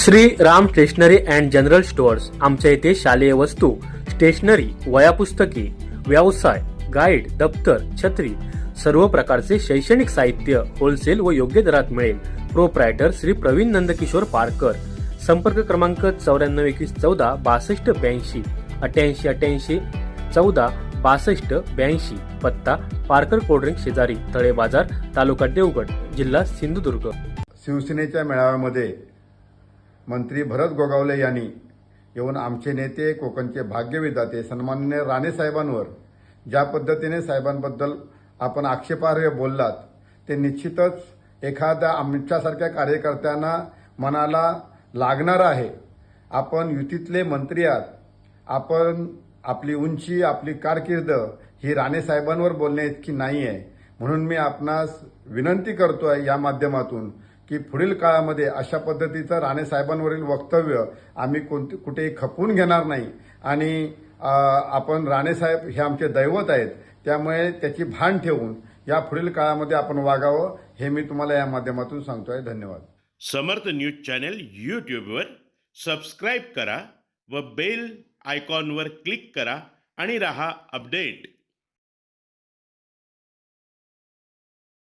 Shri Ram stationery and general stores आमच्या इथे शालेय वस्तू स्टेशनरी वयापुस्तके व्यवसाय गाईड दप्तर छत्री सर्व प्रकारचे शैक्षणिक साहित्य होलसेल व योग्य दरात मिळेल. प्रोप्रायटर श्री प्रवीण नंदकिशोर पारकर. संपर्क क्रमांक चौऱ्याण्णव एकवीस चौदा बासष्ट ब्याऐंशी अठ्याऐंशी अठ्याऐंशी चौदा बासष्ट ब्याऐंशी. पत्ता पारकर कोल्ड्रिंक शेजारी तळे बाजार तालुका देवगड जिल्हा सिंधुदुर्ग. शिवसेनेच्या मेळाव्यामध्ये मंत्री भरत गोगावले यांनी येऊन आमचे नेते कोकणचे भाग्यविदाते सन्माननीय राणे साहेबांवर ज्या पद्धतीने साहेबांबद्दल आपण आक्षेपार्ह बोललात ते निश्चितच एखाद्या आमच्यासारख्या कार्यकर्त्यांना मनाला लागणार आहे. आपण युतीतले मंत्री आहात. आपण आपली उंची आपली कारकीर्द ही राणे साहेबांवर बोलण्या इतकी नाही आहे म्हणून मी आपणास विनंती करतो आहे या माध्यमातून की पुढील काळामध्ये अशा पद्धतीचं राणे साहेबांवरील वक्तव्य आम्ही कोणते कुठेही खपवून घेणार नाही. आणि आपण राणेसाहेब हे आमचे दैवत आहेत त्यामुळे त्याची भान ठेवून या पुढील काळामध्ये आपण वागावं हे मी तुम्हाला या माध्यमातून सांगतोय. धन्यवाद. समर्थ न्यूज चॅनल यूट्यूबवर सबस्क्राईब करा व बेल आयकॉनवर क्लिक करा आणि रहा अपडेट.